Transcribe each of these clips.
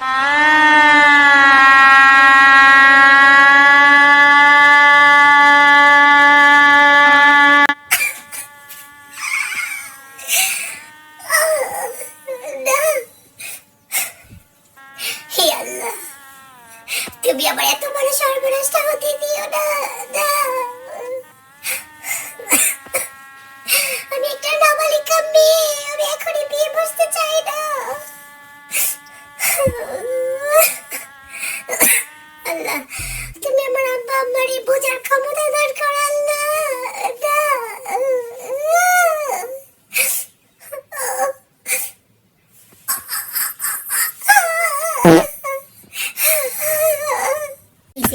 তুমি আমার এত বড় সর্বনাশটা হতে দিও না না।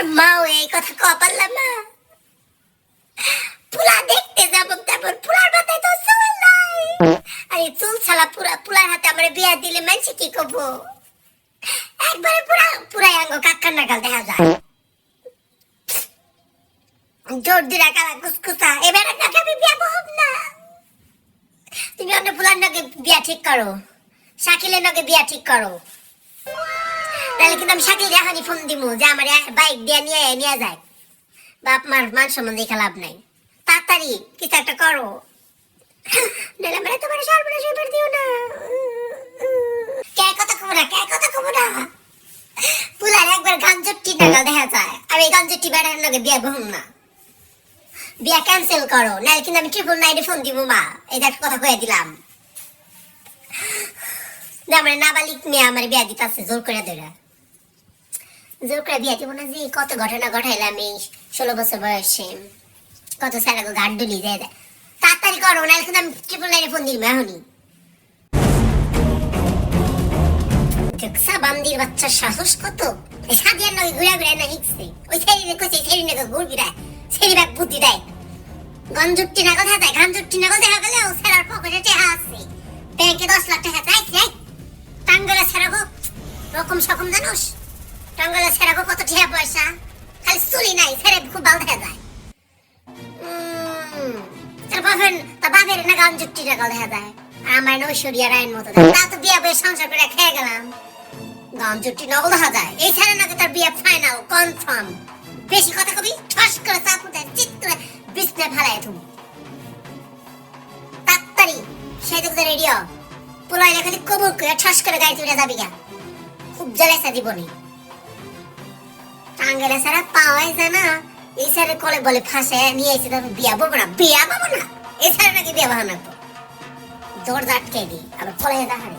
আমার হয়ে এই কথা পারলাম না পুলা দেখতে যাব তেমন, পুলার মাথায় তো চুল নাই। আরে চুল ছাড়া পুরা পুলার হাতে আমার বিয়া দিলে মানছি কি করব? একবারে পুরা পুরাই আঙ্গ কাক্কার নাগাল দেখা যায়। জোর দিরা কালা কুসকুসা, এবারে নাকি আমি বিয়া বহব না? তুমি অন্য পুলার নাকি বিয়া ঠিক করো, শাকিলের নাকি বিয়া ঠিক করো। তাহলে কিন্তু আমি শাকিল এখনই ফোন দিমু যে আমার বাইক দিয়ে নিয়ে নিয়ে যায়। বাপ মার মান সম্বন্ধে লাভ নাই। তাড়াতাড়ি কিছু একটা করো। নাহলে দিও না। কে কথা কব না কে কথা কব না পুলার একবার গাঞ্জটি দেখা যায়। এই গাঞ্জটি বেড়ার লগে বিয়া বহুম না। বিয়া ক্যান্সেল করো, নাহলে কিন্তু আমি ট্রিপল নাইনে ফোন দিব মা। দেখ কথা কয়ে দিলাম। আমার নাবালিক মেয়ে আমার বিয়া দিতে জোর করে ধরে জোর করে দিব না যে কত ঘটনা ঘটাইলাম এই ষোলো বছর বয়সে। কত ঘাট ডুলি দেয় দেয়। তাড়াতাড়ি করো আমি ট্রিপল ফোন দিলাম এখনই। বান্দির বাচ্চার সাহস কত? সাদিয়ার নয় ঘুরে ঘুরে না হিকছে। ওই ছেড়ি রে কইছে ছেড়ি নাকি ঘুরবি দেয় ছেড়ি ব্যাগ বুদ্ধি দেয়। গঞ্জুট্টি নাগল দেখা যায় গাঞ্জুট্টি নাগল দেখা গেলে ও স্যার পকেটে আছে। ব্যাংকে দশ লাখ টাকা চাইছে, এই টাঙ্গলে ছেড়াবো রকম সকম জানোস? টাঙ্গলে কত টিয়া পয়সা। খালি চুলি নাই খুব ভালো দেখা যায়। তার বাপের তার না গঞ্জুট্টি নাগল দেখা যায়। আর আমার নৈশরিয়া রায়ের মতো। তা তো বিয়া বয়ে সংসার করে খেয়ে গেলাম। গঞ্জুট্টি নকল দেখা যায়। এই নাকি তার বিয়ে ফাইনাল কনফার্ম বেশি কথা কবি, ঠস করে চাপু দেয় ফেলায় তুমি তাড়াতাড়ি, সেই তো রেডিও পোলাই খালি কবুল করে ঠস করে গাড়ি তুলে যাবি গা। খুব জ্বালাইসা জীবনে। টাঙ্গেলে সারা পাওয়াই যায় না। এই স্যারের কলে বলে ফাঁসে নিয়ে এসে তারপর বিয়া পাবো না, বিয়া পাবো না। এই স্যারের নাকি বিয়া বাহানো। দরজা আটকে দিই আবার পলাই দেখারে